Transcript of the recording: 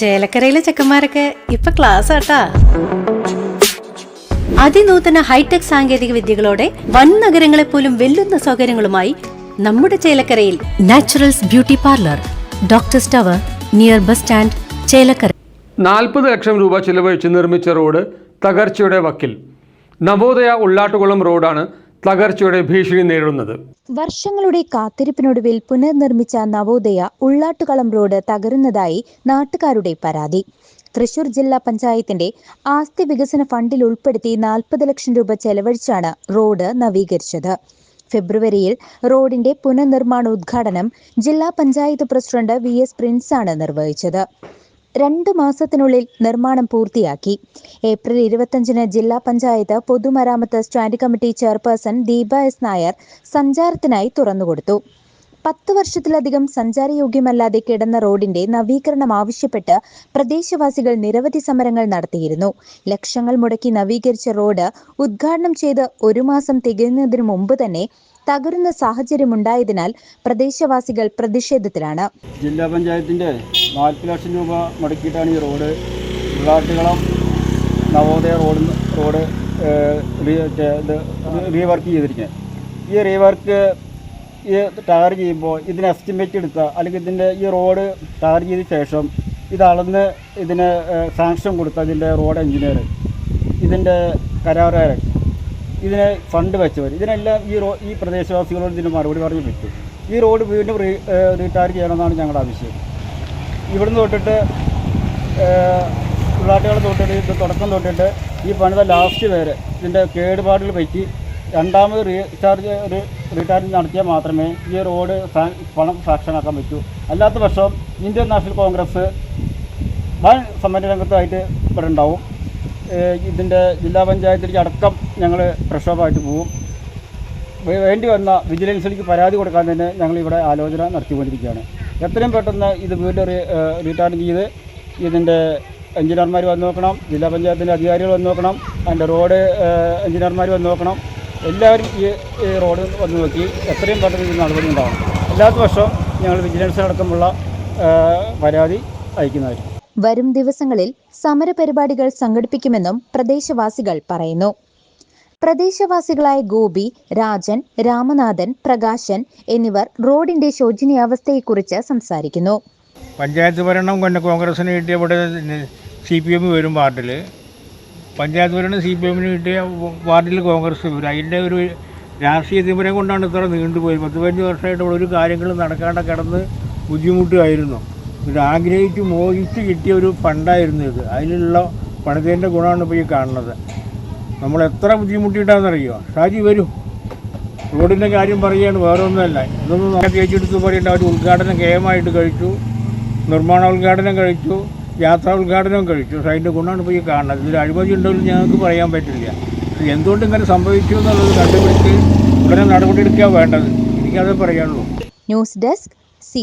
ചേലക്കരയിലെ ചെക്കന്മാരൊക്കെ ഇപ്പൊ ക്ലാസ് ആട്ടാ. അതിനൂതന ഹൈടെക് സാങ്കേതിക വിദ്യകളോടെ വൻ നഗരങ്ങളെ പോലും വെല്ലുന്ന സൗകര്യങ്ങളുമായി നമ്മുടെ ചേലക്കരയിൽ Naturals beauty parlour doctor tower near bus stand Chelakkara. നാൽപ്പത് ലക്ഷം രൂപ ചിലവഴിച്ച് നിർമ്മിച്ച റോഡ് തകർച്ചയുടെ വക്കിൽ. നവോദയ ഉള്ളാട്ടുകുളം റോഡാണ് തകർച്ചയുടെ ഭീഷണി നേരിടുന്നത്. വർഷങ്ങളുടെ കാത്തിരിപ്പിനൊടുവിൽ പുനർനിർമ്മിച്ച നവോദയ ഉള്ളാട്ടുകളം റോഡ് തകരുന്നതായി നാട്ടുകാരുടെ പരാതി. തൃശൂർ ജില്ലാ പഞ്ചായത്തിന്റെ ആസ്തി വികസന ഫണ്ടിൽ ഉൾപ്പെടുത്തി നാൽപ്പത് ലക്ഷം രൂപ ചെലവഴിച്ചാണ് റോഡ് നവീകരിച്ചത്. ഫെബ്രുവരിയിൽ റോഡിന്റെ പുനർനിർമ്മാണ ഉദ്ഘാടനം ജില്ലാ പഞ്ചായത്ത് പ്രസിഡന്റ് വി എസ് പ്രിൻസാണ് നിർവഹിച്ചത്. രണ്ടു മാസത്തിനുള്ളിൽ നിർമ്മാണം പൂർത്തിയാക്കി. ഏപ്രിൽ ഇരുപത്തഞ്ചിന് ജില്ലാ പഞ്ചായത്ത് പൊതുമരാമത്ത് stand committee chairperson Deepa S Nair സഞ്ചാരത്തിനായി തുറന്നുകൊടുത്തു. പത്ത് വർഷത്തിലധികം സഞ്ചാരയോഗ്യമല്ലാതെ കിടന്ന റോഡിന്റെ നവീകരണം ആവശ്യപ്പെട്ട് പ്രദേശവാസികൾ നിരവധി സമരങ്ങൾ നടത്തിയിരുന്നു. ലക്ഷങ്ങൾ മുടക്കി നവീകരിച്ച റോഡ് ഉദ്ഘാടനം ചെയ്ത് ഒരു മാസം തികയുന്നതിനു മുമ്പ് തന്നെ തകരുന്ന സാഹചര്യമുണ്ടായതിനാൽ പ്രദേശവാസികൾ പ്രതിഷേധത്തിലാണ്. ജില്ലാ പഞ്ചായത്തിന്റെ നാൽപ്പത് ലക്ഷം രൂപ മുടക്കിയിട്ടാണ് ഈ road Ullattukulam Navodaya road road rework ചെയ്തിരിക്കുന്നത്. ഈ റീവർക്ക് ഈ ടാർ ചെയ്യുമ്പോൾ ഇതിന് എസ്റ്റിമേറ്റ് എടുക്കുക അല്ലെങ്കിൽ ഇതിന്റെ ഈ റോഡ് ടാർ ചെയ്ത ശേഷം ഇത് അളന്ന് ഇതിന് സാങ്ഷൻ കൊടുത്ത ഇതിന്റെ റോഡ് എഞ്ചിനീയർ ഇതിന്റെ കരാറുകാരൻ ഇതിനെ ഫണ്ട് വെച്ചവർ ഇതിനെല്ലാം ഈ റോ ഈ പ്രദേശവാസികളോട് ഇതിന് മറുപടി പറഞ്ഞ് വിട്ടു. ഈ റോഡ് വീണ്ടും റീ റീടാർ ചെയ്യണമെന്നാണ് ഞങ്ങളുടെ ആവശ്യം. ഇവിടുന്ന് തൊട്ടിട്ട് ഉള്ളാട്ടുകൾ തൊട്ടിട്ട് ഇത് തുടക്കം തൊട്ടിട്ട് ഈ പണിത ലാസ്റ്റ് വരെ ഇതിന്റെ കേടുപാടുകൾ പറ്റി രണ്ടാമത് റീചാർജ് ഒരു റീചാർജ് നടത്തിയാൽ മാത്രമേ ഈ റോഡ് പണം സാക്ഷനാക്കാൻ പറ്റൂ. അല്ലാത്ത പക്ഷം ഇന്ത്യൻ നാഷണൽ കോൺഗ്രസ് വൻ സമരരംഗത്തായിട്ട് ഇവിടെ ഉണ്ടാവും. ഇതിന്റെ ജില്ലാ പഞ്ചായത്തിലേക്ക് അടക്കം ഞങ്ങൾ പ്രക്ഷോഭമായിട്ട് പോവും. വേണ്ടി വന്ന വിജിലൻസിലേക്ക് പരാതി കൊടുക്കാൻ തന്നെ ഞങ്ങൾ ഇവിടെ ആലോചന നടത്തിക്കൊണ്ടിരിക്കുകയാണ്. എത്രയും പെട്ടെന്ന് ഇത് വീണ്ടും റീ റീടാർഡ് ചെയ്ത് ഇതിന്റെ എഞ്ചിനീയർമാർ വന്ന് നോക്കണം ജില്ലാ പഞ്ചായത്തിന്റെ അധികാരികൾ വന്ന് നോക്കണം അതിന്റെ റോഡ് എഞ്ചിനീയർമാർ വന്ന് നോക്കണം. എല്ലാവരും ഈ ഈ റോഡ് വന്ന് നോക്കി എത്രയും പെട്ടെന്ന് ഇത് നടപടി ഉണ്ടാവണം. എല്ലാ വർഷവും ഞങ്ങൾ വിജിലൻസ് അടക്കമുള്ള പരാതി അയക്കുന്നതായിരിക്കും. വരും ദിവസങ്ങളിൽ സമരപരിപാടികൾ സംഘടിപ്പിക്കുമെന്നും പ്രദേശവാസികൾ പറയുന്നു. പ്രദേശവാസികളായ ഗോപി രാജൻ രാമനാഥൻ പ്രകാശൻ എന്നിവർ റോഡിന്റെ ശോചനീയാവസ്ഥയെക്കുറിച്ച് സംസാരിക്കുന്നു. പഞ്ചായത്ത് ഭരണം കൊണ്ട് കോൺഗ്രസിന് കിട്ടിയ ഇവിടെ സി പി എം വരും വാർഡിൽ പഞ്ചായത്ത് ഭരണം സി പി എമ്മിന് കിട്ടിയ വാർഡിൽ കോൺഗ്രസ് വരും. അതിന്റെ ഒരു രാഷ്ട്രീയ തിമരം കൊണ്ടാണ് ഇത്ര നീണ്ടുപോയി പത്ത് പതിനഞ്ച് വർഷമായിട്ട് ഇവിടെ ഒരു കാര്യങ്ങളും നടക്കാണ്ട് കിടന്ന് ബുദ്ധിമുട്ടുമായിരുന്നു ഇത് ആഗ്രഹിച്ച് മോഹിച്ച് കിട്ടിയ ഒരു ഫണ്ടായിരുന്നു ഇത്. അതിലുള്ള പണത്തിന്റെ ഗുണമാണ് ഇപ്പോൾ ഈ കാണുന്നത്. നമ്മൾ എത്ര ബുദ്ധിമുട്ടിയിട്ടാണെന്നറിയോ ഷാജി വരൂ. റോഡിന്റെ കാര്യം പറയുകയാണ് വേറെ ഒന്നുമല്ല ഇതൊന്നും നമുക്ക് ചേച്ചിയെടുത്ത് പറയേണ്ട. അവർ ഉദ്ഘാടനം കേമായിട്ട് കഴിച്ചു നിർമ്മാണ ഉദ്ഘാടനം കഴിച്ചു യാത്രാ ഉദ്ഘാടനം കഴിച്ചു. അതിന്റെ ഗുണമാണ് ഇപ്പോൾ ഈ കാണുന്നത്. ഇതിൽ അഴിമതി ഉണ്ടെങ്കിൽ ഞങ്ങൾക്ക് പറയാൻ പറ്റില്ല. എന്തുകൊണ്ട് ഇങ്ങനെ സംഭവിച്ചു എന്നുള്ളത് കണ്ടുപിടിച്ച് ഉടനെ നടപടിയെടുക്കുക വേണ്ടത്? എനിക്കതേ പറയാനുള്ളൂ. News desk C